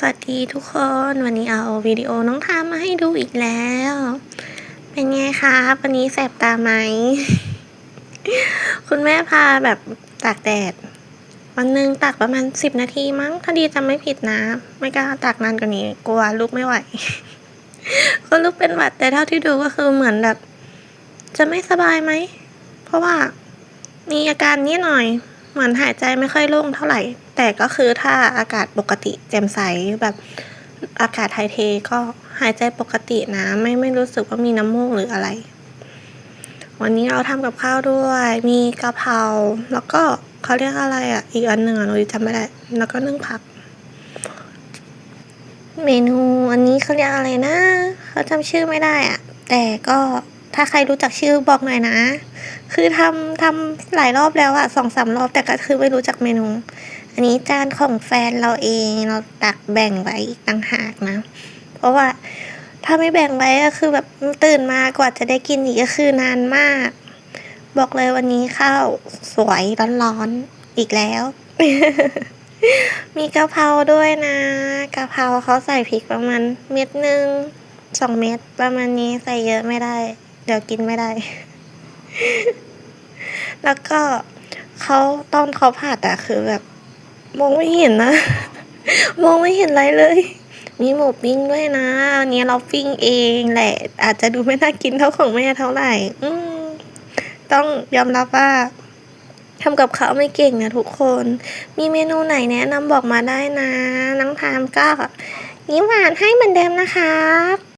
สวัสดีทุกคนวันนี้เอาวิดีโอน้องทามมาให้ดูอีกแล้ว เป็นไงคะวันนี้แสบตาไหม คุณแม่พาแบบตากแดด วันหนึ่งตากประมาณสิบนาทีมั้ง ถ้าดีจำไม่ผิดนะ ไม่กล้าตากนานกว่านี้ กลัวลูกไม่ไหว ก็ลูกเป็นหวัดแต่เท่าที่ดูก็คือเหมือนแบบ จะไม่สบายไหม เพราะว่ามีอาการนิดหน่อย เหมือนหายใจไม่ค่อยโล่งเท่าไหร่ แต่ก็คือถ้าอากาศปกติแจ่มใสแบบอากาศไทยเทก็หายใจปกตินะ ไม่ไม่รู้สึกว่ามีน้ำมูกหรืออะไร วันนี้เราทำกับข้าวด้วย มีกะเพราแล้วก็เขาเรียกอะไรอะ อีกอันหนึ่งอะหนูจำไม่ได้ แล้วก็นึ่งผัก เมนูอันนี้เขาเรียกอะไรนะ เขาจำชื่อไม่ได้อะ แต่ก็ ถ้าใครรู้จักชื่อบอกหน่อยนะ คือทำทำหลายรอบแล้วอะสองสามรอบแต่ก็คือไม่รู้จักเมนู อันนี้จานของแฟนเราเองเราตักแบ่งไว้อีกต่างหากนะ เพราะว่าถ้าไม่แบ่งไว้ก็คือแบบตื่นมากว่าจะได้กินอีกก็คือนานมาก บอกเลยวันนี้ข้าวสวยร้อนๆอีกแล้ว มีกะเพราด้วยนะกะเพราเขาใส่พริกประมาณเม็ดหนึ่งสองเม็ดประมาณนี้ใส่เยอะไม่ได้ เดี๋ยวกินไม่ได้ แล้วก็เขาตอนเขาผัดคือแบบ มองไม่เห็นนะ มองไม่เห็นอะไรเลย มีหมูปิ้งด้วยนะอันนี้เราปิ้งเองแหละ อาจจะดูไม่น่ากินเท่าของแม่เท่าไหร่ อืต้องยอมรับว่าทำกับข้าวไม่เก่งนะทุกคน มีเมนูไหนแนะนำบอกมาได้นะ น้องทามก็ยิ้มหวานให้เหมือนเดิมนะครับ